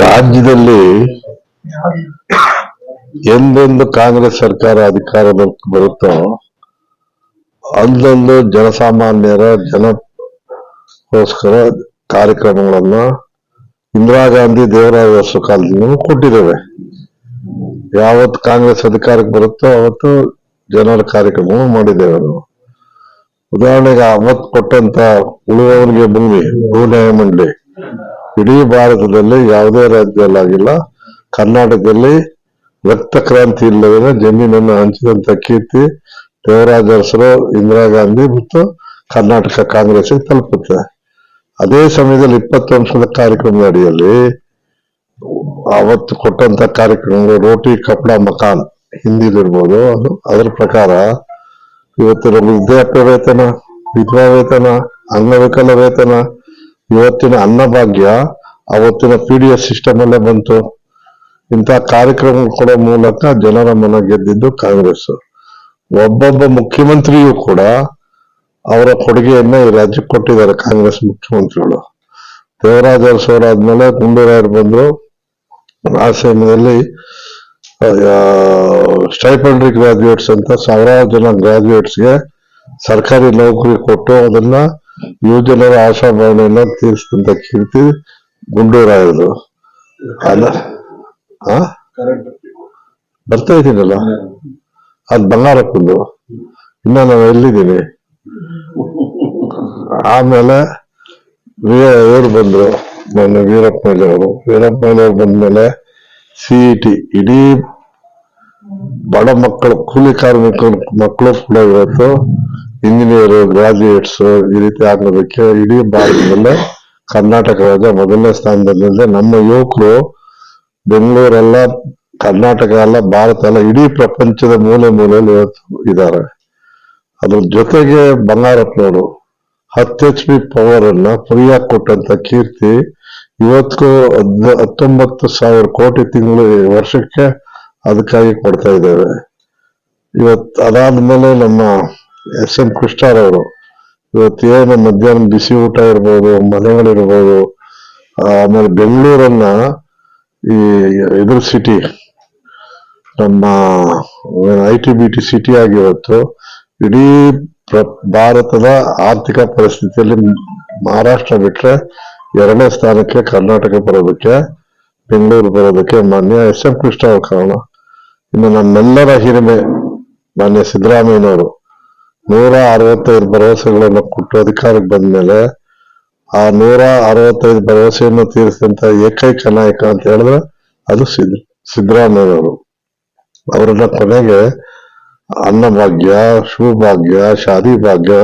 ರಾಜ್ಯದಲ್ಲಿ ಎಂದೊಂದು ಕಾಂಗ್ರೆಸ್ ಸರ್ಕಾರ ಅಧಿಕಾರದಲ್ಲಿ ಬರುತ್ತೋ ಅಂದೊಂದು ಜನಸಾಮಾನ್ಯರ ಜನಗೋಸ್ಕರ ಕಾರ್ಯಕ್ರಮಗಳನ್ನ ಇಂದಿರಾ ಗಾಂಧಿ ದೇವರಾಯ ಅರಸು ಕಾಲದಿಂದ ಕೊಟ್ಟಿದ್ದೇವೆ. ಯಾವತ್ತು ಕಾಂಗ್ರೆಸ್ ಅಧಿಕಾರಕ್ಕೆ ಬರುತ್ತೋ ಅವತ್ತು ಜನರ ಕಾರ್ಯಕ್ರಮ ಮಾಡಿದ್ದೇವೆ ನಾವು. ಉದಾಹರಣೆಗೆ ಅವತ್ತು ಕೊಟ್ಟಂತ ಉಳುವವರಿಗೆ ಭೂಮಿ ಭೂ ನ್ಯಾಯ ಇಡೀ ಭಾರತದಲ್ಲಿ ಯಾವುದೇ ರಾಜ್ಯದಲ್ಲಾಗಿಲ್ಲ ಕರ್ನಾಟಕದಲ್ಲಿ ರಕ್ತ ಕ್ರಾಂತಿ ಇಲ್ಲದೇ ಜಮೀನನ್ನು ಹಂಚಿದಂತ ಕೀರ್ತಿ ದೇವರಾಜ ಅರಸರು ಇಂದಿರಾ ಗಾಂಧಿ ಮತ್ತು ಕರ್ನಾಟಕ ಕಾಂಗ್ರೆಸ್ ತಲುಪುತ್ತೆ. ಅದೇ ಸಮಯದಲ್ಲಿ ಇಪ್ಪತ್ತು ವರ್ಷದ ಕಾರ್ಯಕ್ರಮದ ಅಡಿಯಲ್ಲಿ ಅವತ್ತು ಕೊಟ್ಟಂತ ಕಾರ್ಯಕ್ರಮಗಳು ರೋಟಿ ಕಪಡ ಮಕಾನ್ ಹಿಂದಿಲಿರ್ಬೋದು ಅದು ಅದರ ಪ್ರಕಾರ ಇವತ್ತಿನ ವೃದ್ಧಾಪ್ಯ ವೇತನ ವಿಧವಾ ವೇತನ ಅಂಗವಿಕಲ ವೇತನ ಇವತ್ತಿನ ಅನ್ನಭಾಗ್ಯ, ಅವತ್ತಿನ ಪಿ ಡಿ ಎಸ್ ಸಿಸ್ಟಮ್ ಅಲ್ಲೇ ಬಂತು. ಇಂತಹ ಕಾರ್ಯಕ್ರಮ ಕೊಡೋ ಮೂಲಕ ಜನರ ಮನ ಗೆದ್ದಿದ್ದು ಕಾಂಗ್ರೆಸ್. ಒಬ್ಬೊಬ್ಬ ಮುಖ್ಯಮಂತ್ರಿಯೂ ಕೂಡ ಅವರ ಕೊಡುಗೆಯನ್ನ ಈ ರಾಜ್ಯಕ್ಕೆ ಕೊಟ್ಟಿದ್ದಾರೆ ಕಾಂಗ್ರೆಸ್ ಮುಖ್ಯಮಂತ್ರಿಗಳು. ದೇವರಾಜ ಅವರಾದ್ಮೇಲೆ ಗುಂಡೂರಾಯರು ಬಂದ್ರು. ಆ ಸಮಯದಲ್ಲಿ ಸ್ಟೈಪಂಡ್ರಿ ಗ್ರಾಜುಯೇಟ್ಸ್ ಅಂತ ಸಾವಿರಾರು ಜನ ಗ್ರಾಜುಯೇಟ್ಸ್ಗೆ ಸರ್ಕಾರಿ ನೌಕರಿ ಕೊಟ್ಟು ಅದನ್ನ ಯುವಜನರ ಆಶಾಭಾವನೆಯನ್ನ ತೀರಿಸಿದಂತ ಕೀರ್ತಿ ಗುಂಡೂರಾಯರು ಅಲ್ಲ? ಬರ್ತಾ ಇದ್ದೀನಲ್ಲ? ಅದ್ ಬಂಗಾರಪ್ಪಂದು. ಇನ್ನ ನಾನು ಎಲ್ಲಿದ್ದೀನಿ? ಆಮೇಲೆ ಇವರು ಬಂದ್ರು, ಮೊನ್ನೆ ವೀರಪ್ಪ ಅವರು ವೀರಪ್ಪ ಬಂದ್ಮೇಲೆ ಸಿ ಇ ಟಿ ಇಡೀ ಬಡ ಮಕ್ಕಳು, ಕೂಲಿ ಕಾರ್ಮಿಕ ಮಕ್ಕಳು ಕೂಡ ಇವತ್ತು ಇಂಜಿನಿಯರ್, ಗ್ರಾಜುಯೇಟ್ಸ್ ಈ ರೀತಿ ಆಗೋದಕ್ಕೆ ಇಡೀ ಭಾರತದಲ್ಲೇ ಕರ್ನಾಟಕ ರಾಜ್ಯ ಮೊದಲನೇ ಸ್ಥಾನದಲ್ಲಿದೆ. ನಮ್ಮ ಯುವಕರು ಬೆಂಗಳೂರೆಲ್ಲ, ಕರ್ನಾಟಕ ಅಲ್ಲ ಭಾರತ ಅಲ್ಲ ಇಡೀ ಪ್ರಪಂಚದ ಮೂಲೆ ಮೂಲೆಯಲ್ಲಿ ಇವತ್ತು ಇದ್ದಾರೆ. ಅದ್ರ ಜೊತೆಗೆ ಬಂಗಾರಪ್ಪನವರು, ಹತ್ತು ಎಚ್ ಪಿ ಪವರ್ ಅನ್ನ ಫ್ರೀಯಾಗಿ ಕೊಟ್ಟಂತ ಕೀರ್ತಿ ಇವತ್ತು ಹತ್ತೊಂಬತ್ತು ಸಾವಿರ ಕೋಟಿ ತಿಂಗಳು ವರ್ಷಕ್ಕೆ ಅದಕ್ಕಾಗಿ ಕೊಡ್ತಾ ಇದ್ದೇವೆ. ಇವತ್ತು ಅದಾದ್ಮೇಲೆ ನಮ್ಮ ಎಸ್ ಎಂ ಕೃಷ್ಣರವರು ಇವತ್ತು ಏನು ಮಧ್ಯಾಹ್ನ ಬಿಸಿ ಊಟ ಇರ್ಬೋದು ಮನೆಗಳಿರ್ಬೋದು ಆಮೇಲೆ ಬೆಂಗಳೂರನ್ನ ಈ ಎದುರು ಸಿಟಿ ನಮ್ಮ I T B T city ಆಗಿ ಇವತ್ತು ಇಡೀ ಭಾರತದ ಆರ್ಥಿಕ ಪರಿಸ್ಥಿತಿಯಲ್ಲಿ ಮಹಾರಾಷ್ಟ್ರ ಬಿಟ್ರೆ ಎರಡನೇ ಸ್ಥಾನಕ್ಕೆ ಕರ್ನಾಟಕ ಬರೋದಕ್ಕೆ, ಬೆಂಗಳೂರು ಬರೋದಕ್ಕೆ ಮಾನ್ಯ ಎಸ್ ಎಂ ಕೃಷ್ಣ ಅವ್ರ ಕಾರಣ. ಇನ್ನು ನಮ್ಮೆಲ್ಲರ ಹಿರಿಮೆ ಮಾನ್ಯ ಸಿದ್ದರಾಮಯ್ಯನವರು. ನೂರ ಅರವತ್ತೈದು ಭರವಸೆಗಳನ್ನು ಕೊಟ್ಟು ಅಧಿಕಾರಕ್ಕೆ ಬಂದ್ಮೇಲೆ ಆ ನೂರ ಅರವತ್ತೈದು ಭರವಸೆಯನ್ನು ತೀರಿಸಿದಂತ ಏಕೈಕ ನಾಯಕ ಅಂತ ಹೇಳಿದ್ರೆ ಅದು ಸಿದ್ ಸಿದ್ದರಾಮಯ್ಯವರು ಅವರನ್ನ ಕೊನೆಗೆ ಅನ್ನಭಾಗ್ಯ ಶಿವಭಾಗ್ಯ ಶಾದಿ ಭಾಗ್ಯ,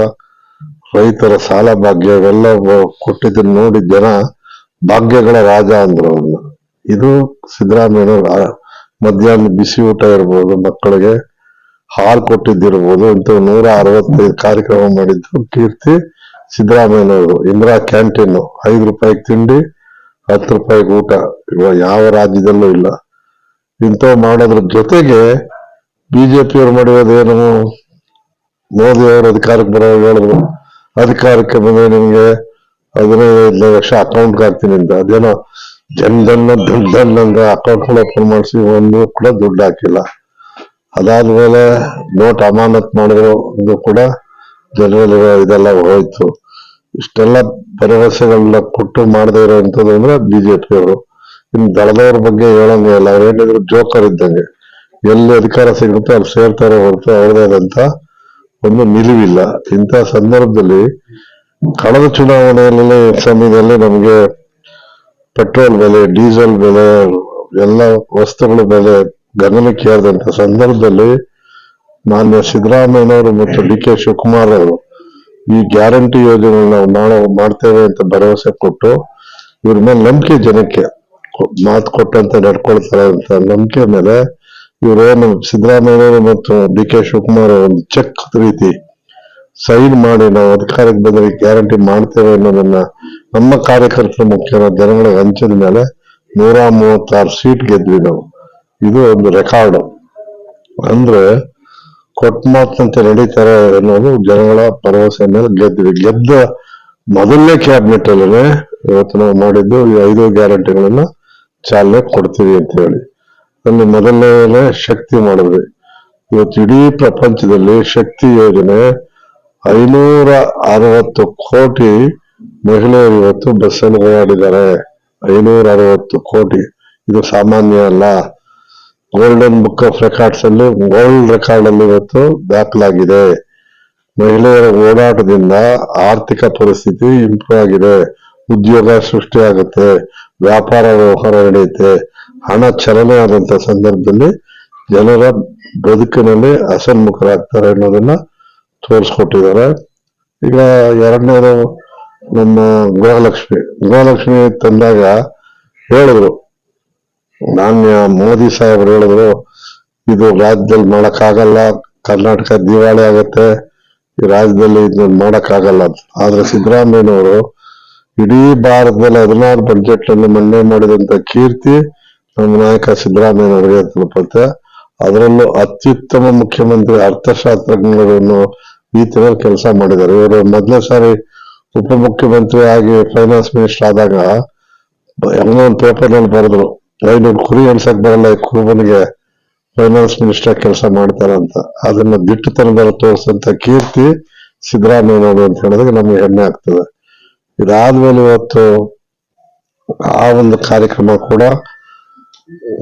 ರೈತರ ಸಾಲ ಭಾಗ್ಯ, ಇವೆಲ್ಲ ಕೊಟ್ಟಿದ್ದನ್ನ ನೋಡಿ ಜನ ಭಾಗ್ಯಗಳ ರಾಜ ಅಂದ್ರು ಅವ್ರನ್ನ. ಇದು ಸಿದ್ದರಾಮಯ್ಯನವ್ರ ಮಧ್ಯಾಹ್ನ ಬಿಸಿ ಊಟ ಇರ್ಬೋದು ಮಕ್ಕಳಿಗೆ. ಹಾಲು ಕೊಟ್ಟಿದ್ದಿರ್ಬೋದು ಅಂತ ನೂರ ಅರವತ್ತೈದು ಕಾರ್ಯಕ್ರಮ ಮಾಡಿದ್ದು ಕೀರ್ತಿ ಸಿದ್ದರಾಮಯ್ಯನವರು. ಇಂದಿರಾ ಕ್ಯಾಂಟೀನ್ ಐದು ರೂಪಾಯಿಗೆ ತಿಂಡಿ, ಹತ್ತು ರೂಪಾಯಿಗೆ ಊಟ. ಇವಾಗ ಯಾವ ರಾಜ್ಯದಲ್ಲೂ ಇಲ್ಲ. ಇಂಥವು ಮಾಡೋದ್ರ ಜೊತೆಗೆ ಬಿಜೆಪಿಯವರು ಮಾಡಿರೋದೇನು? ಮೋದಿ ಅವರು ಅಧಿಕಾರಕ್ಕೆ ಬರೋ ಹೇಳಿದ್ರು. ಅಧಿಕಾರಕ್ಕೆ ಬಂದ್ರೆ ನಿಮ್ಗೆ ಹದಿನೈದು ಲಕ್ಷ ಅಕೌಂಟ್ಗೆ ಹಾಕ್ತೀನಿ ಅಂತ. ಅದೇನೋ ಜನ್ಧನ್ ಧನ್ ಅಂತ ಅಕೌಂಟ್ ಓಪನ್ ಮಾಡಿಸಿ ಒಂದು ಕೂಡ ದುಡ್ಡು ಹಾಕಿಲ್ಲ. ಅದಾದ್ಮೇಲೆ ನೋಟ್ ಅಮಾನತ್ ಮಾಡಿದ್ರು ಕೂಡ ಜನರಲ್ಲಿ ಇದೆಲ್ಲ ಹೋಯ್ತು. ಇಷ್ಟೆಲ್ಲ ಭರವಸೆಗಳನ್ನ ಕೊಟ್ಟು ಮಾಡದೇ ಇರೋಂಥದ್ದು ಅಂದ್ರೆ ಬಿಜೆಪಿ ಅವರು. ಇನ್ನು ದಳದವ್ರ ಬಗ್ಗೆ ಹೇಳಂಗೆ ಇಲ್ಲ. ಅವ್ರು ಏನಿದ್ರು ಜೋಕರ್ ಇದ್ದಂಗೆ. ಎಲ್ಲಿ ಅಧಿಕಾರ ಸಿಗುತ್ತೆ ಅಲ್ಲಿ ಸೇರ್ತಾರೆ ಹೊರತು ಅವ್ರದೇ ಆದಂತ ಒಂದು ನಿಲುವಿಲ್ಲ. ಇಂಥ ಸಂದರ್ಭದಲ್ಲಿ ಕಳೆದ ಚುನಾವಣೆಯಲ್ಲಿ ಸಮಯದಲ್ಲಿ ನಮಗೆ ಪೆಟ್ರೋಲ್ ಬೆಲೆ, ಡೀಸೆಲ್ ಬೆಲೆ, ಎಲ್ಲ ವಸ್ತುಗಳ ಬೆಲೆ ಗಗನಕ್ಕೆ ಆದಂತ ಸಂದರ್ಭದಲ್ಲಿ ಮಾನ್ಯ ಸಿದ್ದರಾಮಯ್ಯನವರು ಮತ್ತು ಡಿ ಕೆ ಶಿವಕುಮಾರ್ ಅವರು ಈ ಗ್ಯಾರಂಟಿ ಯೋಜನೆ ನಾವು ನಾಳೆ ಮಾಡ್ತೇವೆ ಅಂತ ಭರವಸೆ ಕೊಟ್ಟು ಇವ್ರ ಮೇಲೆ ನಂಬಿಕೆ ಜನಕ್ಕೆ ಮಾತು ಕೊಟ್ಟಂತೆ ನಡ್ಕೊಳ್ತಾರೆ ಅಂತ ನಂಬಿಕೆ ಮೇಲೆ ಇವರೇನು ಸಿದ್ದರಾಮಯ್ಯನವರು ಮತ್ತು ಡಿ ಕೆ ಶಿವಕುಮಾರ್ ಅವರು ಚೆಕ್ ರೀತಿ ಸೈನ್ ಮಾಡಿ ನಾವು ಅಧಿಕಾರಕ್ಕೆ ಬಂದರೆ ಗ್ಯಾರಂಟಿ ಮಾಡ್ತೇವೆ ಅನ್ನೋದನ್ನ ನಮ್ಮ ಕಾರ್ಯಕರ್ತರ ಮುಖ್ಯ ಜನಗಳಿಗೆ ಹಂಚಿದ ಮೇಲೆ ನೂರ ಮೂವತ್ತಾರು ಸೀಟ್ ಗೆದ್ವಿ ನಾವು. ಇದು ಒಂದು ರೆಕಾರ್ಡ್ ಅಂದ್ರೆ ಕೊಟ್ಟ ಮಾತಂತೆ ನಡೀತಾರೆ ಅನ್ನೋದು ಜನಗಳ ಭರವಸೆ ಮೇಲೆ ಗೆದ್ದಿದೆ ಗೆದ್ದ ಮೊದಲನೇ ಕ್ಯಾಬಿನೆಟ್ ಅಲ್ಲೇ ಇವತ್ತು ನಾವು ಮಾಡಿದ್ದು ಈ ಐದು ಗ್ಯಾರಂಟಿಗಳನ್ನ ಚಾಲನೆ ಕೊಡ್ತೀವಿ ಅಂತ ಹೇಳಿ. ಅಲ್ಲಿ ಮೊದಲನೇ ಶಕ್ತಿ ಮಾಡಿದ್ವಿ. ಇವತ್ತು ಇಡೀ ಪ್ರಪಂಚದಲ್ಲಿ ಶಕ್ತಿ ಯೋಜನೆ ಐನೂರ ಅರವತ್ತು ಕೋಟಿ ಮಹಿಳೆಯರು ಇವತ್ತು ಬಸ್ಸಲ್ಲಿ ಓಡಾಡಿದ್ದಾರೆ. ಐನೂರ ಅರವತ್ತು ಕೋಟಿ. ಇದು ಸಾಮಾನ್ಯ ಅಲ್ಲ. ಗೋಲ್ಡನ್ ಬುಕ್ ಆಫ್ ರೆಕಾರ್ಡ್ಸ್ ಅಲ್ಲಿ ವರ್ಲ್ಡ್ ರೆಕಾರ್ಡ್ ಅಲ್ಲಿ ಇವತ್ತು ದಾಖಲಾಗಿದೆ. ಮಹಿಳೆಯರ ಓಡಾಟದಿಂದ ಆರ್ಥಿಕ ಪರಿಸ್ಥಿತಿ ಇಂಪ್ರೂವ್ ಆಗಿದೆ. ಉದ್ಯೋಗ ಸೃಷ್ಟಿಯಾಗುತ್ತೆ ವ್ಯಾಪಾರ ವ್ಯವಹಾರ ನಡೆಯುತ್ತೆ. ಹಣ ಚಲನೆ ಆದಂತ ಸಂದರ್ಭದಲ್ಲಿ ಜನರ ಬದುಕಿನಲ್ಲಿ ಅಸನ್ಮುಖರಾಗ್ತಾರೆ ಅನ್ನೋದನ್ನ ತೋರಿಸ್ಕೊಟ್ಟಿದ್ದಾರೆ. ಈಗ ಎರಡನೇದು ನಮ್ಮ ಗೃಹಲಕ್ಷ್ಮಿ. ಗೃಹಲಕ್ಷ್ಮಿ ತಂದಾಗ ಹೇಳಿದ್ರು ಮಾನ್ಯ ಮೋದಿ ಸಾಹೇಬ್ರು ಹೇಳಿದ್ರು, ಇದು ರಾಜ್ಯದಲ್ಲಿ ಮಾಡಕ್ಕಾಗಲ್ಲ, ಕರ್ನಾಟಕ ದಿವಾಳಿ ಆಗತ್ತೆ, ಈ ರಾಜ್ಯದಲ್ಲಿ ಇದನ್ನ ಮಾಡಕ್ಕಾಗಲ್ಲ ಅಂತ. ಆದ್ರೆ ಸಿದ್ದರಾಮಯ್ಯನವರು ಇಡೀ ಭಾರತದಲ್ಲಿ ಹದಿನಾರು ಬಜೆಟ್ ಅನ್ನು ಮಂಡನೆ ಮಾಡಿದಂತ ಕೀರ್ತಿ ನಮ್ಮ ನಾಯಕ ಸಿದ್ದರಾಮಯ್ಯನವರಿಗೆ ತಲುಪುತ್ತೆ. ಅದರಲ್ಲೂ ಅತ್ಯುತ್ತಮ ಮುಖ್ಯಮಂತ್ರಿ ಅರ್ಥಶಾಸ್ತ್ರಜ್ಞರನ್ನು ಈ ತರ ಕೆಲಸ ಮಾಡಿದ್ದಾರೆ. ಇವರು ಮೊದಲನೇ ಸಾರಿ ಉಪಮುಖ್ಯಮಂತ್ರಿ ಆಗಿ ಫೈನಾನ್ಸ್ ಮಿನಿಸ್ಟರ್ ಆದಾಗ ಏನೋ ಒಂದು ಪೇಪರ್ನಲ್ಲಿ ಬರೆದ್ರು. ಐನೂರು ಕುರಿ ಅನ್ಸಕ್ ಬರಲ್ಲ, ಈ ಕುರುಬನಿಗೆ ಫೈನಾನ್ಸ್ ಮಿನಿಸ್ಟರ್ ಕೆಲಸ ಮಾಡ್ತಾರಂತ ಅದನ್ನ ದಿಟ್ಟತನದಲ್ಲಿ ತೋರಿಸಂತ ಕೀರ್ತಿ ಸಿದ್ದರಾಮಯ್ಯನವರು ಅಂತ ಹೇಳಿದಾಗ ನಮ್ಗೆ ಹೆಮ್ಮೆ ಆಗ್ತದೆ. ಇದಾದ್ಮೇಲೆ ಇವತ್ತು ಆ ಒಂದು ಕಾರ್ಯಕ್ರಮ ಕೂಡ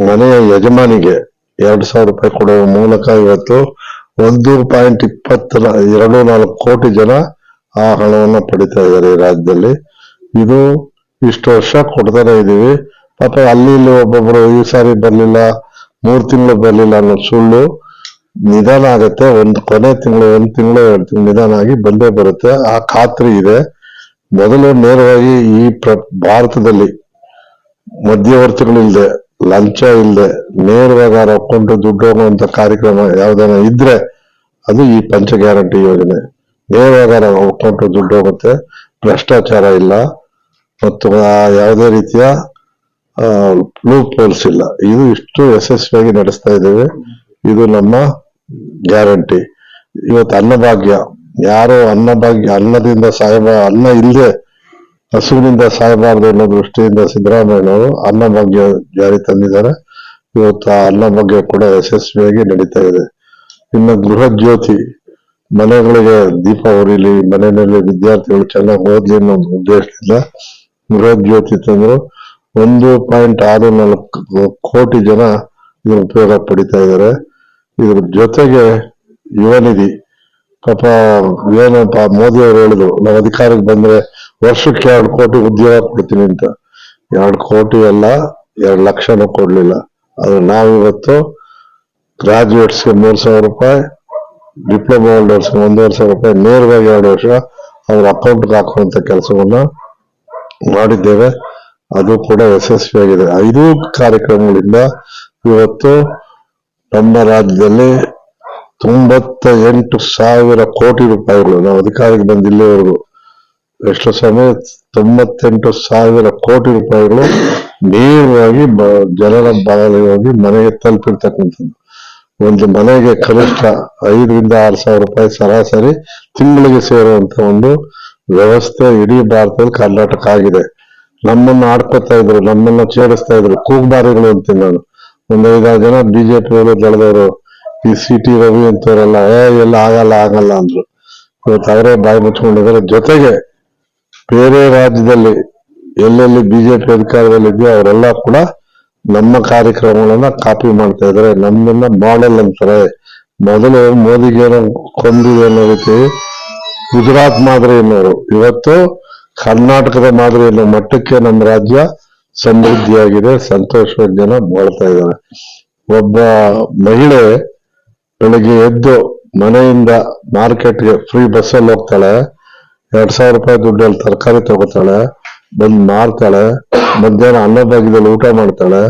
ಮನೆಯ ಯಜಮಾನಿಗೆ ಎರಡ್ ಸಾವಿರ ರೂಪಾಯಿ ಕೊಡುವ ಮೂಲಕ ಇವತ್ತು ಒಂದು ಪಾಯಿಂಟ್ ಇಪ್ಪತ್ತ ಎರಡು ನಾಲ್ಕು ಕೋಟಿ ಜನ ಆ ಹಣವನ್ನ ಪಡಿತಾ ಇದ್ದಾರೆ ಈ ರಾಜ್ಯದಲ್ಲಿ. ಇದು ಇಷ್ಟು ವರ್ಷ ಕೊಡ್ತಾನೆ ಇದೀವಿ. ಪಾಪ ಅಲ್ಲಿ ಇಲ್ಲಿ ಒಬ್ಬೊಬ್ರು ಈ ಸಾರಿ ಬರ್ಲಿಲ್ಲ, ಮೂರು ತಿಂಗಳು ಬರ್ಲಿಲ್ಲ ಅನ್ನೋ ಸುಳ್ಳು ನಿಧಾನ ಆಗುತ್ತೆ. ಒಂದು ಕೊನೆ ತಿಂಗಳು, ಒಂದು ತಿಂಗಳು, ಎರಡು ತಿಂಗಳು ನಿಧಾನ ಆಗಿ ಬಂದೇ ಬರುತ್ತೆ. ಆ ಖಾತ್ರಿ ಇದೆ. ಮೊದಲು ನೇರವಾಗಿ ಈ ಪ್ರ, ಭಾರತದಲ್ಲಿ ಮಧ್ಯವರ್ತಿಗಳಿಲ್ಲದೆ ಲಂಚ ಇಲ್ಲದೆ ನೇರವಾಗಿ ಅವ್ರ ಅಕೌಂಟ್ ದುಡ್ಡು ಹೋಗುವಂತ ಕಾರ್ಯಕ್ರಮ ಯಾವ್ದಾನ ಇದ್ರೆ ಅದು ಈ ಪಂಚ ಗ್ಯಾರಂಟಿ ಯೋಜನೆ. ನೇರವಾಗಿ ಅವ್ರ ಅಕೌಂಟ್ ದುಡ್ಡು ಹೋಗುತ್ತೆ. ಭ್ರಷ್ಟಾಚಾರ ಇಲ್ಲ. ಮತ್ತು ಯಾವುದೇ ರೀತಿಯ ಲೂಪ್ ಹೋಲ್ಸ್ ಇಲ್ಲ ಇದು ಇಷ್ಟು ಯಶಸ್ವಿಯಾಗಿ ನಡೆಸ್ತಾ ಇದ್ದೇವೆ. ಇದು ನಮ್ಮ ಗ್ಯಾರಂಟಿ. ಇವತ್ತು ಅನ್ನಭಾಗ್ಯ. ಯಾರು ಅನ್ನಭಾಗ್ಯ, ಅನ್ನದಿಂದ ಸಾಯಬ ಅನ್ನ ಇಲ್ಲದೆ ಹಸುವಿನಿಂದ ಸಾಯಬಾರದು ಅನ್ನೋ ದೃಷ್ಟಿಯಿಂದ ಸಿದ್ದರಾಮಯ್ಯನವರು ಅನ್ನಭಾಗ್ಯ ಜಾರಿ ತಂದಿದ್ದಾರೆ. ಇವತ್ತು ಆ ಅನ್ನಭಾಗ್ಯ ಕೂಡ ಯಶಸ್ವಿಯಾಗಿ ನಡೀತಾ ಇದೆ. ಇನ್ನು ಗೃಹ ಜ್ಯೋತಿ, ಮನೆಗಳಿಗೆ ದೀಪ ಹೊರಿಲಿ, ಮನೆಯಲ್ಲಿ ವಿದ್ಯಾರ್ಥಿಗಳು ಚೆನ್ನಾಗಿ ಓದ್ಲಿ ಅನ್ನೋ ಉದ್ದೇಶದಿಂದ ಗೃಹ ಜ್ಯೋತಿ ತಂದ್ರು. ಒಂದು ಪಾಯಿಂಟ್ ಆರು ನಾಲ್ಕು ಕೋಟಿ ಜನ ಇದರ ಉಪಯೋಗ ಪಡಿತಾ ಇದ್ದಾರೆ. ಇದ್ರ ಜೊತೆಗೆ ಯುವನಿಧಿ ಪಾಪ ಏನಪ್ಪ ಮೋದಿ ಅವರು ಹೇಳಿದ್ರು, ನಾವು ಅಧಿಕಾರಕ್ಕೆ ಬಂದ್ರೆ ವರ್ಷಕ್ಕೆ ಎರಡು ಕೋಟಿ ಉದ್ಯೋಗ ಕೊಡ್ತೀನಿ ಅಂತ. ಎರಡು ಕೋಟಿ ಅಲ್ಲ, ಎರಡು ಲಕ್ಷನೂ ಕೊಡ್ಲಿಲ್ಲ. ಆದ್ರೆ ನಾವಿವತ್ತು ಗ್ರಾಜುಯೇಟ್ಸ್ಗೆ ಮೂರ್ ಸಾವಿರ ರೂಪಾಯಿ, ಡಿಪ್ಲೊಮಾ ಹೋಲ್ಡರ್ಸ್ಗೆ ಒಂದೂವರೆ ಸಾವಿರ ರೂಪಾಯಿ, ನೇರವಾಗಿ ಎರಡು ವರ್ಷ ಅವ್ರ ಅಕೌಂಟ್ಗೆ ಹಾಕುವಂತ ಕೆಲಸವನ್ನ ಮಾಡಿದ್ದೇವೆ. ಅದು ಕೂಡ ಯಶಸ್ವಿಯಾಗಿದೆ. ಐದು ಕಾರ್ಯಕ್ರಮಗಳಿಂದ ಇವತ್ತು ನಮ್ಮ ರಾಜ್ಯದಲ್ಲಿ ತೊಂಬತ್ತ ಎಂಟು ಸಾವಿರ ಕೋಟಿ ರೂಪಾಯಿಗಳು, ನಾವು ಅಧಿಕಾರಕ್ಕೆ ಬಂದ ಇಲ್ಲಿವರೆಗೂ ಎಷ್ಟು ಸಮಯ ತೊಂಬತ್ತೆಂಟು ಸಾವಿರ ಕೋಟಿ ರೂಪಾಯಿಗಳು ನೇರವಾಗಿ ಜನರ ಬಾಗಿಲಿಗೆ ಮನೆಗೆ ತಲುಪಿರ್ತಕ್ಕಂಥದ್ದು. ಒಂದು ಮನೆಗೆ ಕನಿಷ್ಠ ಐದರಿಂದ ಆರು ಸಾವಿರ ರೂಪಾಯಿ ಸರಾಸರಿ ತಿಂಗಳಿಗೆ ಸೇರುವಂತ ಒಂದು ವ್ಯವಸ್ಥೆ ಇಡೀ ಭಾರತದಲ್ಲಿ ಕರ್ನಾಟಕ ಆಗಿದೆ. ನಮ್ಮನ್ನ ಆಡ್ಕೊತಾ ಇದ್ರು, ನಮ್ಮನ್ನ ಛೇಡಿಸ್ತಾ ಇದ್ರು. ಕೂಗ್ಬಾರಿಗಳು ಅಂತೀನಿ ನಾನು. ಒಂದ್ ಐದಾರು ಜನ ಬಿಜೆಪಿ ಅವರು, ದಳದವರು, ಈ ಸಿ ಟಿ ರವಿ ಅಂತವರೆಲ್ಲ, ಏ, ಎಲ್ಲ ಆಗಲ್ಲ ಆಗಲ್ಲ ಅಂದ್ರು. ಇವತ್ತು ಅವರೇ ಬಾಯಿ ಮುಚ್ಕೊಂಡಿದ್ದಾರೆ. ಜೊತೆಗೆ ಬೇರೆ ರಾಜ್ಯದಲ್ಲಿ ಎಲ್ಲೆಲ್ಲಿ ಬಿಜೆಪಿ ಅಧಿಕಾರದಲ್ಲಿದೆಯೋ ಅವರೆಲ್ಲ ಕೂಡ ನಮ್ಮ ಕಾರ್ಯಕ್ರಮಗಳನ್ನ ಕಾಪಿ ಮಾಡ್ತಾ ಇದಾರೆ ನಮ್ಮನ್ನ ಮಾಡೆಲ್ ಅಂತಾರೆ. ಮೊದಲು ಮೋದಿಗೇನೋ ಕೊಂದಿದೆ ಅನ್ನೋ ರೀತಿ ಗುಜರಾತ್ ಮಾದರಿ ಅನ್ನೋರು ಇವತ್ತು ಕರ್ನಾಟಕದ ಮಾದರಿ ಅನ್ನೋ ಮಟ್ಟಕ್ಕೆ ನಮ್ಮ ರಾಜ್ಯ ಸಮೃದ್ಧಿಯಾಗಿದೆ ಸಂತೋಷವಾಗಿ ಜನ ಬಾಳ್ತಾ ಇದ್ದಾರೆ. ಒಬ್ಬ ಮಹಿಳೆ ಬೆಳಿಗ್ಗೆ ಎದ್ದು ಮನೆಯಿಂದ ಮಾರ್ಕೆಟ್ಗೆ ಫ್ರೀ ಬಸ್ಸಲ್ಲಿ ಹೋಗ್ತಾಳೆ, ಎರಡ್ ಸಾವಿರ ರೂಪಾಯಿ ದುಡ್ಡಲ್ಲಿ ತರಕಾರಿ ತಗೋತಾಳೆ, ಬಂದು ಮಾರ್ತಾಳೆ, ಮಧ್ಯಾಹ್ನ ಅನ್ನಭಾಗ್ಯದಲ್ಲಿ ಊಟ ಮಾಡ್ತಾಳೆ,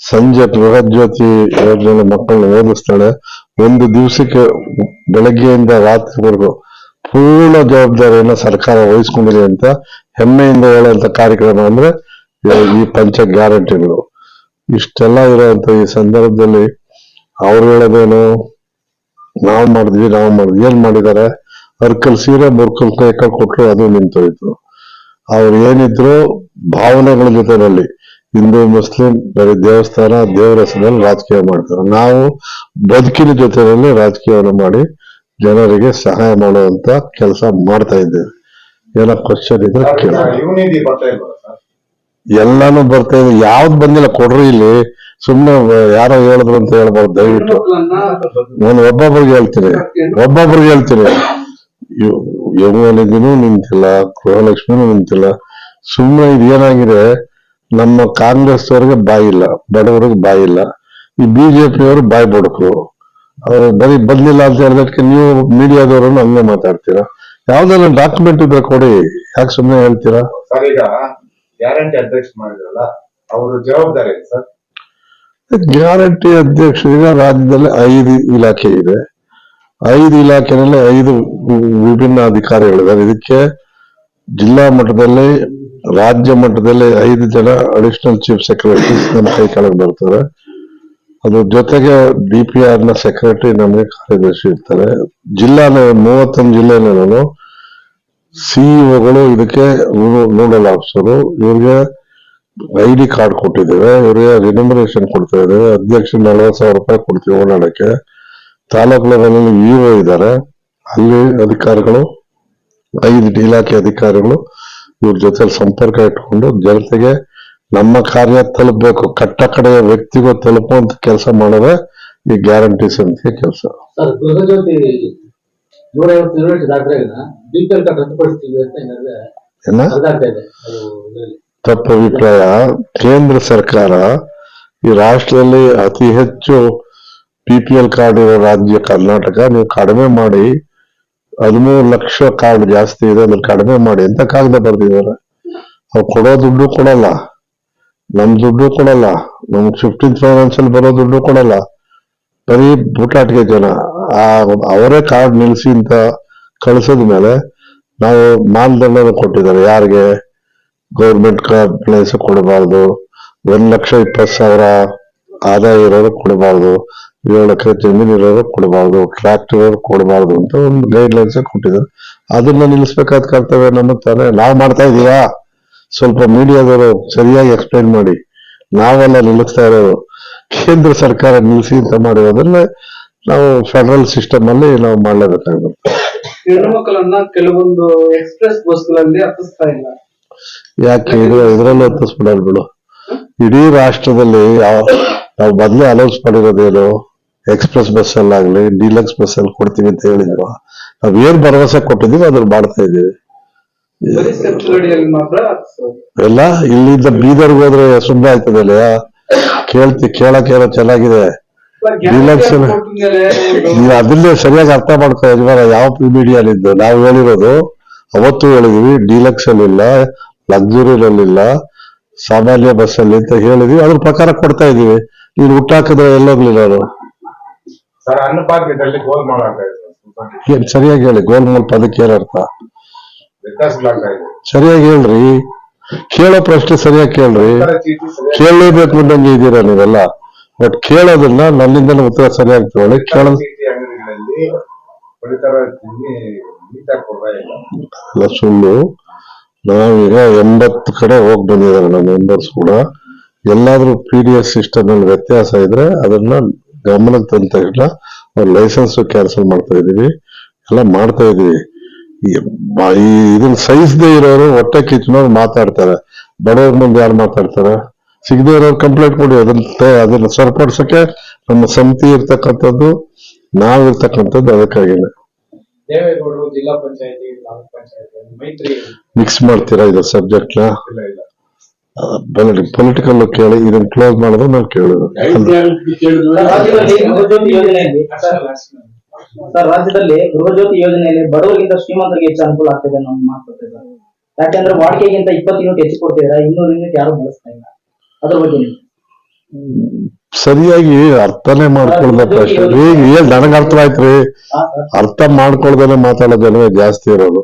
ಸಂಜೆ ಗೃಹ ಜ್ಯೋತಿ ಯೋಜನೆ ಮಕ್ಕಳನ್ನ ಓದಿಸ್ತಾಳೆ, ಒಂದು ದಿವಸಕ್ಕೆ ಬೆಳಗ್ಗೆಯಿಂದ ರಾತ್ರಿವರೆಗೂ ಪೂರ್ಣ ಜವಾಬ್ದಾರಿಯನ್ನ ಸರ್ಕಾರ ವಹಿಸ್ಕೊಂಡಿದೆ ಅಂತ ಹೆಮ್ಮೆಯಿಂದ ಹೇಳುವಂತ ಕಾರ್ಯಕ್ರಮ ಅಂದ್ರೆ ಈ- ಪಂಚ ಗ್ಯಾರಂಟಿಗಳು. ಇಷ್ಟೆಲ್ಲ ಇರುವಂತ ಈ ಸಂದರ್ಭದಲ್ಲಿ ಅವ್ರು ಹೇಳೋದೇನು, ನಾವು ಮಾಡಿದ್ವಿ ನಾವು ಮಾಡಿದ್ವಿ. ಏನ್ ಮಾಡಿದ್ದಾರೆ ಅರ್ಕಲ್ ಸೀರೆ, ಮುರ್ಕಲ್ ಕೈಕ ಕೊಟ್ರು ಅದು ನಿಂತೋಯ್ತು. ಅವ್ರು ಏನಿದ್ರು ಭಾವನೆಗಳ ಜೊತೆನಲ್ಲಿ ಹಿಂದೂ, ಮುಸ್ಲಿಂ, ಬರೀ ದೇವಸ್ಥಾನ, ದೇವರ ರಾಜಕೀಯ ಮಾಡ್ತಾರೆ. ನಾವು ಬದುಕಿನ ಜೊತೆಯಲ್ಲಿ ರಾಜಕೀಯವನ್ನು ಮಾಡಿ ಜನರಿಗೆ ಸಹಾಯ ಮಾಡುವಂತ ಕೆಲಸ ಮಾಡ್ತಾ ಇದ್ದೇವೆ. ಏನೋ ಕ್ವಶನ್ ಇದ್ರೆ ಕೇಳ ಎಲ್ಲಾನು ಬರ್ತಾ ಇದೆ. ಯಾವ್ದು ಬಂದಿಲ್ಲ ಕೊಡ್ರಿ ಇಲ್ಲಿ. ಸುಮ್ನೆ ಯಾರೋ ಹೇಳಿದ್ರು ಅಂತ ಹೇಳ್ಬಾರ್ದು ದಯವಿಟ್ಟು. ನಾನು ಒಬ್ಬೊಬ್ರಿಗೆ ಹೇಳ್ತೀನಿ. ಒಬ್ಬೊಬ್ರಿಗೆ ಹೇಳ್ತೀನಿ. ಯಮುನಿಗೂ ನಿಂತಿಲ್ಲ ಗೃಹಲಕ್ಷ್ಮಿನೂ ನಿಂತಿಲ್ಲ. ಸುಮ್ಮನೆ ಇದು ಏನಾಗಿದೆ? ನಮ್ಮ ಕಾಂಗ್ರೆಸ್ ಅವ್ರಿಗೆ ಬಾಯಿಲ್ಲ ಬಡವರಿಗೆ ಬಾಯಿಲ್ಲ ಈ ಬಿಜೆಪಿ ಅವರು ಬಾಯಿ ಬಡಕರು ಬರೀ ಬಂದಿಲ್ಲ ಅಂತ ಹೇಳಿದಕ್ಕೆ ನೀವು ಮೀಡಿಯಾದವರನ್ನು ಹಂಗೆ ಮಾತಾಡ್ತೀರಾ? ಯಾವ್ದಾದ್ರು ಡಾಕ್ಯುಮೆಂಟ್ ಇದ್ರೆ ಕೊಡಿ. ಯಾಕೆ ಸುಮ್ಮನೆ ಹೇಳ್ತೀರಾ? ಸರ್ ಈಗ ಗ್ಯಾರಂಟಿ ಅಧ್ಯಕ್ಷ ಮಾಡಿದ್ರಲ್ಲ ಅವರು ಜವಾಬ್ದಾರಿ ಸರ್? ಗ್ಯಾರಂಟಿ ಅಧ್ಯಕ್ಷರಿಗೆ ರಾಜ್ಯದಲ್ಲಿ ಐದು ಇಲಾಖೆ ಇದೆ. ಐದು ಇಲಾಖೆನಲ್ಲಿ ಐದು ವಿಭಿನ್ನ ಅಧಿಕಾರಿಗಳಿದ್ದಾರೆ. ಇದಕ್ಕೆ ಜಿಲ್ಲಾ ಮಟ್ಟದಲ್ಲಿ ರಾಜ್ಯ ಮಟ್ಟದಲ್ಲಿ ಐದು ಜನ ಅಡಿಷನಲ್ ಚೀಫ್ ಸೆಕ್ರೆಟರಿ ನಮ್ಮ ಕೈ ಕೆಳಗೆ ಬರ್ತಾರೆ. ಅದ್ರ ಜೊತೆಗೆ ಡಿ ಪಿ ಆರ್ನ ಸೆಕ್ರೆಟರಿ ನಮಗೆ ಕಾರ್ಯದರ್ಶಿ ಇರ್ತಾರೆ. ಜಿಲ್ಲಾ ಮೂವತ್ತೊಂದು ಜಿಲ್ಲೆನೂ ಸಿಇಒಗಳು ಇದಕ್ಕೆ ನೋಡಲ್ ಆಫೀಸರು ಇವರಿಗೆ ಐ ಡಿ ಕಾರ್ಡ್ ಕೊಟ್ಟಿದ್ದೇವೆ. ಇವರಿಗೆ ರಿನಮರೇಷನ್ ಕೊಡ್ತಾ ಇದ್ದೇವೆ. ಅಧ್ಯಕ್ಷ ನಲವತ್ತು ಸಾವಿರ ರೂಪಾಯಿ ಕೊಡ್ತೀವಿ ಓಡಾಡಕ್ಕೆ. ತಾಲೂಕು ಲೆವೆಲ್ ಇಒ ಇದ್ದಾರೆ. ಅಲ್ಲಿ ಅಧಿಕಾರಿಗಳು, ಐದು ಇಲಾಖೆ ಅಧಿಕಾರಿಗಳು ಇವ್ರ ಜೊತೆ ಸಂಪರ್ಕ ಇಟ್ಕೊಂಡು ಜನತೆಗೆ ನಮ್ಮ ಕಾರ್ಯ ತಲುಪಬೇಕು. ಕಟ್ಟ ಕಡೆಯ ವ್ಯಕ್ತಿಗೂ ತಲುಪುವಂತ ಕೆಲಸ ಮಾಡೋದೇ ಈ ಗ್ಯಾರಂಟಿ ಸಮಿತಿಯ ಕೆಲಸ. ಸರ್ ಗೃಹಜ್ಯೋತಿ ನೂರೈವತ್ತು ಯೂನಿಟ್ ದಾಟ್ರೆ ಬಿಪಿಎಲ್ ಕಾರ್ಡ್ ರದ್ದುಪಡಿಸ್ತೀವಿ ಅಂತ ಇದೆ ತಪ್ಪು ಅಭಿಪ್ರಾಯ. ಕೇಂದ್ರ ಸರ್ಕಾರ ಈ ರಾಷ್ಟ್ರದಲ್ಲಿ ಅತಿ ಹೆಚ್ಚು ಪಿ ಪಿ ಎಲ್ ಕಾರ್ಡ್ ಇರೋ ರಾಜ್ಯ ಕರ್ನಾಟಕ ನೀವು ಕಡಿಮೆ ಮಾಡಿ ಹದಿಮೂರು ಲಕ್ಷ ಕಾರ್ಡ್ ಜಾಸ್ತಿ ಇದೆ ಅದ್ರ ಕಡಿಮೆ ಮಾಡಿ. ಅಂತ ಕಾಗದ ಬರ್ದಿದ್ದಾರೆ? ಅವ್ರು ಕೊಡೋ ದುಡ್ಡು ಕೊಡಲ್ಲ. ನಮ್ ದುಡ್ಡು ಕೊಡಲ್ಲ. ನಮ್ಗೆ ಫಿಫ್ಟೀನ್ ಫೈನಾನ್ಸ್ ಅಲ್ಲಿ ಬರೋ ದುಡ್ಡು ಕೊಡಲ್ಲ. ಬರೀ ಬುಟಾಟ್ಗೆ ಜನ. ಆ ಅವರೇ ಕಾರ್ಡ್ ನಿಲ್ಸಿ ಅಂತ ಕಳಿಸಿದ ಮೇಲೆ ನಾವು ಮಾನದಂಡನ ಕೊಟ್ಟಿದ್ದಾರೆ. ಯಾರಿಗೆ? ಗೌರ್ಮೆಂಟ್ ಪ್ಲೇಸ್ ಕೊಡಬಾರ್ದು. ಒಂದ್ ಲಕ್ಷ ಇಪ್ಪತ್ತು ಸಾವಿರ ಆದಾಯ ಇರೋರು ಕೊಡಬಾರ್ದು. ಏಳು ಲಕ್ಷ ಜಮೀನು ಇರೋರು ಕೊಡಬಾರ್ದು. ಟ್ರಾಕ್ಟರ್ ಇರೋರು ಕೊಡಬಾರ್ದು ಅಂತ ಒಂದು ಗೈಡ್ ಲೈನ್ಸ್ ಕೊಟ್ಟಿದ್ದಾರೆ. ಅದನ್ನ ನಿಲ್ಲಿಸ್ಬೇಕಾದ ಕರ್ತವ್ಯ ನಮ್ಮ ತಾನೆ. ನಾವು ಮಾಡ್ತಾ ಇದೀಯಾ? ಸ್ವಲ್ಪ ಮೀಡಿಯಾದವರು ಸರಿಯಾಗಿ ಎಕ್ಸ್ಪ್ಲೈನ್ ಮಾಡಿ. ನಾವೆಲ್ಲ ನಿಲ್ಲಿಸ್ತಾ ಇರೋದು ಕೇಂದ್ರ ಸರ್ಕಾರ ನಿಲ್ಲಿಸಿ ಅಂತ ಮಾಡಿರೋದನ್ನೇ ನಾವು ಫೆಡರಲ್ ಸಿಸ್ಟಮ್ ಅಲ್ಲಿ ನಾವು ಮಾಡಲೇಬೇಕಾಗುತ್ತೆ ಹೆಣ್ಣುಮಕ್ಕಳನ್ನ ಕೆಲವೊಂದು ಎಕ್ಸ್ಪ್ರೆಸ್ ಬಸ್ಗಳಲ್ಲಿ ಹತ್ತಿಸ್ತಾ ಇಲ್ಲ. ಯಾಕೆ? ಇದು ಇದ್ರಲ್ಲಿ ಹತ್ತಿಸ್ಬಿಡಲ್ ಬಿಡು. ಇಡೀ ರಾಷ್ಟ್ರದಲ್ಲಿ ನಾವು ಬದಲು ಅನೌನ್ಸ್ ಮಾಡಿರೋದೇನು? ಎಕ್ಸ್ಪ್ರೆಸ್ ಬಸ್ ಅಲ್ಲಾಗ್ಲಿ ಡಿಲಕ್ಸ್ ಬಸ್ ಅಲ್ಲಿ ಕೊಡ್ತೀವಿ ಅಂತ ಹೇಳಿದ್ರು. ನಾವ್ ಏನ್ ಭರವಸೆ ಕೊಟ್ಟಿದೀವಿ ಅದ್ರ ಮಾಡ್ತಾ ಇದೀವಿ. ಎಲ್ಲ ಇಲ್ಲಿಂದ ಬೀದರ್ಗೆ ಹೋದ್ರೆ ಸುಮ್ಮನೆ ಆಯ್ತದಲ್ಲ ಕೇಳ್ತಿ ಕೇಳಕ್ ಏನೋ ಚೆನ್ನಾಗಿದೆ. ನೀವು ಅದನ್ನೇ ಸರಿಯಾಗಿ ಅರ್ಥ ಮಾಡ್ಕೋ ಯಜಮಾನ ಯಾವ ಮೀಡಿಯಾಲಿದ್ದು ನಾವು ಹೇಳಿರೋದು ಅವತ್ತು ಹೇಳಿದೀವಿ ಡಿಲಕ್ಸ್ ಅಲ್ಲಿ ಇಲ್ಲ ಲಕ್ಸುರಿನಲ್ಲಿ ಇಲ್ಲ ಸಾಮಾನ್ಯ ಬಸ್ ಅಲ್ಲಿ ಅಂತ ಹೇಳಿದ್ವಿ ಅದ್ರ ಪ್ರಕಾರ ಕೊಡ್ತಾ ಇದೀವಿ ನೀನು ಹುಟ್ಟಾಕಿದ್ರೆ ಎಲ್ಲೋಗ್ಲಿಲ್ಲ ಅವರು. ಸರಿಯಾಗಿ ಹೇಳಿ ಗೋಲ್ಮಾಲ್ ಪದಕ್ಕೆ ಏನ್ ಅರ್ಥ ವ್ಯತ್ಯಾಸಗಳಾಗ್ತಾ ಇದೆ ಸರಿಯಾಗಿ ಹೇಳ್ರಿ. ಕೇಳೋ ಪ್ರಶ್ನೆ ಸರಿಯಾಗಿ ಕೇಳ್ರಿ. ಕೇಳಲೇಬೇಕು ಅಂದಂಗೆ ಇದ್ದೀರಾ ನೀವೆಲ್ಲ? ಬಟ್ ಕೇಳೋದನ್ನ ನನ್ನಿಂದ ಉತ್ತರ ಸರಿಯಾಗಿ ತಗೊಳ್ಳಿ ಕೇಳ ಅಲ್ಲ ಸುಳ್ಳು. ನಾವೀಗ ಎಂಬತ್ತು ಕಡೆ ಹೋಗಿ ಬಂದಿದ್ದಾರೆ ನಮ್ಮ ಮೆಂಬರ್ಸ್ ಕೂಡ. ಎಲ್ಲಾದ್ರೂ ಪಿ ಡಿ ಎಸ್ ಸಿಸ್ಟಮ್ ಅಲ್ಲಿ ವ್ಯತ್ಯಾಸ ಇದ್ರೆ ಅದನ್ನ ಗಮನಕ್ಕೆ ತಂದ ತಕ್ಷಣ ಅವ್ರ ಲೈಸೆನ್ಸ್ ಕ್ಯಾನ್ಸಲ್ ಮಾಡ್ತಾ ಇದೀವಿ ಎಲ್ಲ ಮಾಡ್ತಾ ಇದೀವಿ ಇದನ್ನ ಸಹಿಸದೇ ಇರೋರು ಹೊಟ್ಟೆ ಕಿಚ್ಚಿನವ್ರು ಮಾತಾಡ್ತಾರೆ. ಬಡವ್ರ ಮುಂದೆ ಯಾರು ಮಾತಾಡ್ತಾರೆ? ಸಿಗದೆ ಇರೋರು ಕಂಪ್ಲೇಂಟ್ ಕೊಡಿ ಅದನ್ನ ತ- ಅದನ್ನ ಸರಿಪಡಿಸೋಕೆ ನಮ್ಮ ಸಮಿತಿ ಇರ್ತಕ್ಕಂಥದ್ದು ನಾವಿರ್ತಕ್ಕಂಥದ್ದು ಅದಕ್ಕಾಗಿನೇ ದೇವೇಗೌಡರು ಜಿಲ್ಲಾ ಪಂಚಾಯತಿ ತಾಲೂಕ್ ಪಂಚಾಯತಿ ಮೈತ್ರಿ ಮಿಕ್ಸ್ ಮಾಡ್ತೀರಾ ಇದು ಸಬ್ಜೆಕ್ಟ್ ಪೊಲಿಟಿಕಲ್ ಕೇಳಿ ಇದನ್ನ ಕ್ಲೋಸ್ ಮಾಡೋದು ನಾವು ಕೇಳೋದು. ರಾಜ್ಯದಲ್ಲಿ ಗೃಹಜ್ಯೋತಿ ಯೋಜನೆಯಲ್ಲಿ ಸರ್ ರಾಜ್ಯದಲ್ಲಿ ಗೃಹಜ್ಯೋತಿ ಯೋಜನೆಯಲ್ಲಿ ಬಡವರಿಗಿಂತ ಶ್ರೀಮಂತರಿಗೆ ಹೆಚ್ಚು ಅನುಕೂಲ ಆಗ್ತಿದೆ ನಮ್ಮ ಮಾತುಕತೆ ಸರ್ ಯಾಕಂದ್ರೆ ವಾಡಿಕೆಗಿಂತ ಇಪ್ಪತ್ತು ಯೂನಿಟ್ ಹೆಚ್ಚು ಕೊಡ್ತಿದ್ದಾರೆ ಇನ್ನೂರು ಯೂನಿಟ್ ಯಾರು ಬಳಸ್ತಾ ಇಲ್ಲ. ಅದ್ರ ಬಗ್ಗೆ ನೀವು? ಸರಿಯಾಗಿ ಅರ್ಥನೇ ಮಾಡ್ಕೊಳ್ದ ಪ್ರಶ್ನೆ ಈಗ ಏನ್ ನನಗ ಅರ್ಥ ಆಯ್ತ್ರಿ? ಅರ್ಥ ಮಾಡ್ಕೊಳ್ದೇನೆ ಮಾತಾಡೋ ಜಾಸ್ತಿ ಇರೋದು.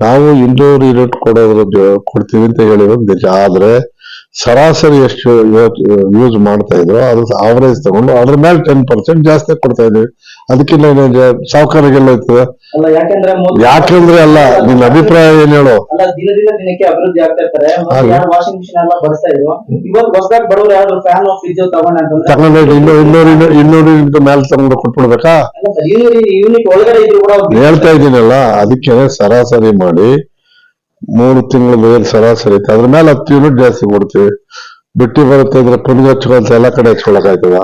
ನಾವು ಇನ್ನೂರು ಯೂನಿಟ್ ಕೊಡೋದ್ರ ಕೊಡ್ತೀವಿ ಅಂತ ಹೇಳಿರೋದು ನಿಜ. ಆದ್ರೆ ಸರಾಸರಿ ಎಷ್ಟು ಯೂಸ್ ಮಾಡ್ತಾ ಇದ್ರು ಅದು ಆವರೇಜ್ ತಗೊಂಡು ಅದ್ರ ಮೇಲೆ ಟೆನ್ ಪರ್ಸೆಂಟ್ ಜಾಸ್ತಿ ಕೊಡ್ತಾ ಇದೀವಿ ಅದಕ್ಕಿಂತ ಸಾಹುಕಾರಿಗೆಲ್ಲ ಇರ್ತದೆ. ಅಲ್ಲ ಯಾಕಂದ್ರೆ ಯಾಕೆಂದ್ರೆ ಅಲ್ಲ ನಿನ್ನ ಅಭಿಪ್ರಾಯ ಏನ್ ಹೇಳು? ಅಲ್ಲ ದಿನದಿಂದ ದಿನಕ್ಕೆ ಅಭಿವೃದ್ಧಿ ಆಗ್ತಾ ಇರ್ತಾರೆ. ಹಾಗೆ. ವಾಷಿಂಗ್ ಮಿಷಿನ್ ಎಲ್ಲ ಬಳಸ್ತಾ ಇದ್ರು ಇವತ್ತು ಹೊಸದಾಗಿ ಬಡವರು ಯಾರು ಫ್ಯಾನ್ ಫ್ರಿಜ್ ತಗೊಂಡ ಅಂತಂದ್ರೆ ತಗೊಂಡು ಇನ್ನೂರು ಇನ್ನೂರು ಇನ್ನೂರು ಇಂಟು ಮೇಲೆ ತಗೊಂಡು ಕೊಟ್ಬಿಡ್ಬೇಕಾ? ಅಲ್ಲ ಸರ್ ಯೂನಿಟ್ ಯೂನಿಟ್ ಒಳಗಡೆ ಇದ್ರು ಕೂಡ ಅವ್ರು ಹೇಳ್ತಾ ಇದ್ದೀನಲ್ಲ ಅದಕ್ಕೆ ಸರಾಸರಿ ಮಾಡಿ ಮೂರು ತಿಂಗಳ ಮೇಲೆ ಸರಾಸರಿ ಐತೆ ಅದ್ರ ಮೇಲೆ ಹತ್ತು ಯೂನಿಟ್ ಜಾಸ್ತಿ ಕೊಡ್ತೀವಿ. ಬಿಟ್ಟಿ ಬರುತ್ತೆ ಅಂದ್ರೆ ಕುಣಿಗೆ ಹಚ್ಕೊಂತ ಎಲ್ಲ ಕಡೆ ಹಚ್ಕೊಳಕ್ ಆಯ್ತದ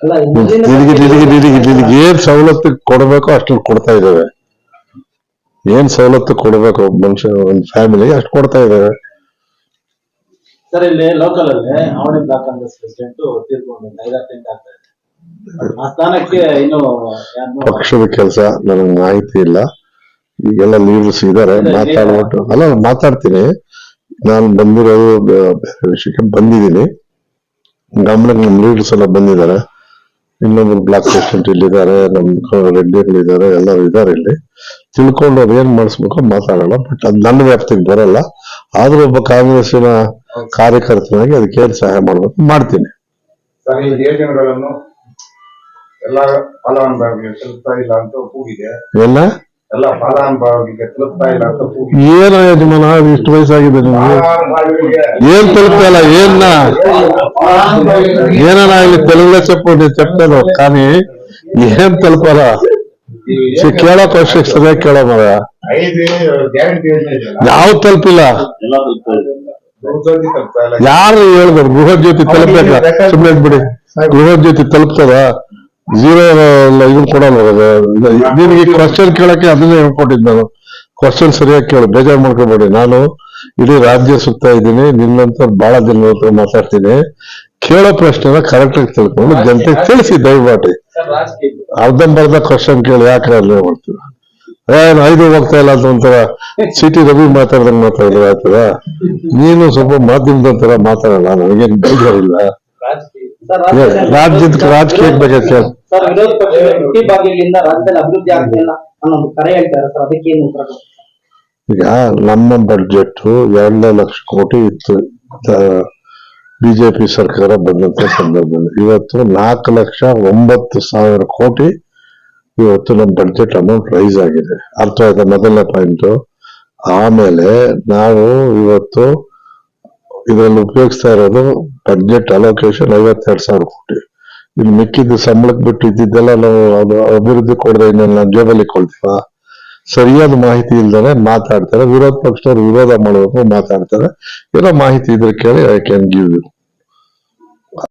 ನಿನಗೆ ನಿನಗೆ ನಿನಗೆ ನಿನಗೆ ಏನ್ ಸವಲತ್ತು ಕೊಡಬೇಕು ಅಷ್ಟು ಕೊಡ್ತಾ ಇದ್ದೇವೆ ಏನ್ ಸವಲತ್ತು ಕೊಡಬೇಕು ಒಬ್ಬ ಮನುಷ್ಯ ಒಂದು ಫ್ಯಾಮಿಲಿಗೆ ಅಷ್ಟು ಕೊಡ್ತಾ ಇದ್ದಾವೆ ಸರ್ ಇಲ್ಲಿ ಲೋಕಲ್ ಅಲ್ಲಿ ಅವಳಿ ಬ್ಲಾಕ್ ಕಾಂಗ್ರೆಸ್ ಪ್ರೆಸಿಡೆಂಟ್ ತೀರ್ಕೊಂಡು ಐದಾರು ತಿಂಗಳು ಆಗ್ತಾ ಇದೆ. ಆ ಸ್ಥಾನಕ್ಕೆ ಇನ್ನು ಯಾರ್ನೋ ಪಕ್ಷದ ಕೆಲಸ ನನಗೆ ಮಾಹಿತಿ ಇಲ್ಲ. ಈಗೆಲ್ಲ ಲೀಡರ್ಸ್ ಇದಾರೆ ಮಾತಾಡ್ಬಿಟ್ಟು ಅಲ್ಲ ಮಾತಾಡ್ತೀನಿ. ನಾನು ಬಂದಿರೋದು ಬೇರೆ ವಿಷಯಕ್ಕೆ ಬಂದಿದ್ದೀನಿ. ಗಮನಕ್ಕೆ ನಮ್ಮ ಲೀಡರ್ಸ್ ಎಲ್ಲ ಬಂದಿದ್ದಾರೆ. ಇನ್ನೊಬ್ರು ಬ್ಲಾಕ್ ಪೇಷಂಟ್ ಇಲ್ಲಿದ್ದಾರೆ ನಮ್ಮ ರೆಡ್ಡಿಗಳಿದ್ದಾರೆ ಎಲ್ಲರೂ ಇದ್ದಾರೆ ಇಲ್ಲಿ. ತಿಳ್ಕೊಂಡು ಅವ್ರು ಏನ್ ಮಾಡಿಸ್ಬೇಕು ಮಾತಾಡೋಣ ಬಟ್ ಅದು ನನ್ನ ವ್ಯಾಪ್ತಿಗೆ ಬರಲ್ಲ. ಆದ್ರೂ ಒಬ್ಬ ಕಾಂಗ್ರೆಸ್ಸಿನ ಕಾರ್ಯಕರ್ತನಾಗಿ ಅದಕ್ಕೆ ಏನ್ ಸಹಾಯ ಮಾಡ್ಬೇಕು ಮಾಡ್ತೀನಿ. ಸರ್ ಈ ಯೋಜನೆಗಳನ್ನು ಎಲ್ಲ ಫಲಾನುಭವಿಗಳಿಗೆ ತಲುಪ್ತಾ ಇಲ್ಲ ಅಂತ ಕೂಗಿದೆ ಎಲ್ಲ ಎಲ್ಲ ಫಲಾನುಭವಿಗಳಿಗೆ ತಲುಪ್ತಾ ಇಲ್ಲ ಅಂತ ಕೂಗಿದೆ ಏನೋ ಯಜಮಾನ ಇಷ್ಟು ವಯಸ್ಸಾಗಿದೆ ನಿಮ್ಗೆ ಫಲಾನುಭವಿಗಳಿಗೆ ಏನ್ ತಲುಪ್ತಾ ಇಲ್ಲ ಏನ್ನ ఏనా ಇಲ್ಲಿ తెలుగులో చెప్పండి చెప్తాను కానీ ఏం తెలపాలా ಸಿ- ಕೇಳಕ್ ಅವಶ್ಯಕ ಸರಿಯಾಗಿ ಕೇಳೋ ಮರ ಐದು ಗ್ಯಾರಂಟಿ ಯೋಜನೆ ಇದೆಯಲ್ಲ ಯಾವ ತಲುಪಿಲ್ಲ ಗೃಹಜ್ಯೋತಿ ತಲುಪ್ತಾ ಇಲ್ಲ ಯಾರು ಹೇಳ್ಬೋದು ಗೃಹ ಜ್ಯೋತಿ ತಲುಪಬೇಕ ಸುಮ್ಮನೆ ಬಿಡಿ ಗೃಹ ಜ್ಯೋತಿ ತಲುಪ್ತದ ಜೀರೋ ಇದನ್ನ ಕೊಡಲ್ಲ. ನಿನಗೆ ಕ್ವಶನ್ ಕೇಳಕ್ಕೆ ಅದನ್ನೇ ಹೇಳ್ಕೊಟ್ಟಿದ್ ನಾನು. ಕ್ವಶನ್ ಸರಿಯಾಗಿ ಕೇಳು ಬೇಜಾರ್ ಮಾಡ್ಕೋಬೇಡಿ. ನಾನು ಇಡೀ ರಾಜ್ಯ ಸುತ್ತಾ ಇದ್ದೀನಿ ನಿನ್ನಂತ ಬಹಳ ದಿನ ಹತ್ರ ಮಾತಾಡ್ತೀನಿ. ಕೇಳೋ ಪ್ರಶ್ನೆನ ಕರೆಕ್ಟ್ ಆಗಿ ತಿಳ್ಕೊಂಡು ಜನತೆಗೆ ತಿಳಿಸಿ ದಯಮಾಡಿ. ರಾಜಕೀಯ ಅರ್ಧಂಬರ್ಧ ಕ್ವಶನ್ ಕೇಳಿ ಯಾಕೆ ಅಲ್ಲಿ ಮಾಡ್ತೀವಿ ಏನ್ ಐದು ಹೋಗ್ತಾ ಇಲ್ಲ ಅಂತ ಒಂಥರ ಸಿಟಿ ರವಿ ಮಾತಾಡ್ದಂಗ್ ಮಾತಾಡಿದ್ರೆ ಆಯ್ತದ? ನೀನು ಸ್ವಲ್ಪ ಮಾಧ್ಯಮದ ತರ ಮಾತಾಡಲ್ಲ ನನಗೇನು ಬೇಜಾರಿಲ್ಲ. ಸರ್ ರಾಜ್ಯದ ರಾಜಕೀಯ ಬಗ್ಗೆ ಹೇಳು. ಸರ್ ವಿರೋಧ ಪಕ್ಷ ಹುಟ್ಟಿ ಬಾಗಿಲಿಂದ ರಾಜ್ಯದಲ್ಲಿ ಅಭಿವೃದ್ಧಿ ಆಗ್ತಿಲ್ಲ ಒಂದು ಕರೆ ಹೇಳ್ತಾರೆ ಸರ್. ಅದಕ್ಕೆ ಏನು ಉತ್ತರ? ಈಗ ನಮ್ಮ ಬಡ್ಜೆಟ್ ಎರಡನೇ ಲಕ್ಷ ಕೋಟಿ ಇತ್ತು. ಬಿಜೆಪಿ ಸರ್ಕಾರ ಬಂದಂತ ಸಂದರ್ಭದಲ್ಲಿ. ಇವತ್ತು ನಾಲ್ಕು ಲಕ್ಷ ಒಂಬತ್ತು ಸಾವಿರ ಕೋಟಿ ಇವತ್ತು ನಮ್ಮ ಬಡ್ಜೆಟ್ ಅಮೌಂಟ್ ರೈಸ್ ಆಗಿದೆ. ಅರ್ಥ ಆಯ್ತಾ? ಮೊದಲನೇ ಪಾಯಿಂಟ್ ಆಮೇಲೆ ನಾವು ಇವತ್ತು ಇದರಲ್ಲಿ ಉಪಯೋಗಿಸ್ತಾ ಇರೋದು ಬಜೆಟ್ ಅಲೋಕೇಶನ್ ಐವತ್ತೆರಡು ಸಾವಿರ ಕೋಟಿ. ಇಲ್ಲಿ ಮಿಕ್ಕಿದ್ದು ಸಂಬಳಕ್ಕೆ ಬಿಟ್ಟು ಇದ್ದಿದ್ದೆಲ್ಲ ನಾವು ಅದು ಅಭಿವೃದ್ಧಿ ಕೊಡದೆ ಇನ್ನೇನು ಜೇಬಲ್ಲಿ ಕೊಡ್ತೀವ ಸರಿಯಾದ ಮಾಹಿತಿ ಇಲ್ದೇ ಮಾತಾಡ್ತಾರೆ. ವಿರೋಧ ಪಕ್ಷದವ್ರು ವಿರೋಧ ಮಾಡಬೇಕು ಮಾತಾಡ್ತಾರೆ. ಏನೋ ಮಾಹಿತಿ ಇದ್ರೆ ಕೇಳಿ ಐ ಕ್ಯಾನ್ ಗಿವ್ ಯು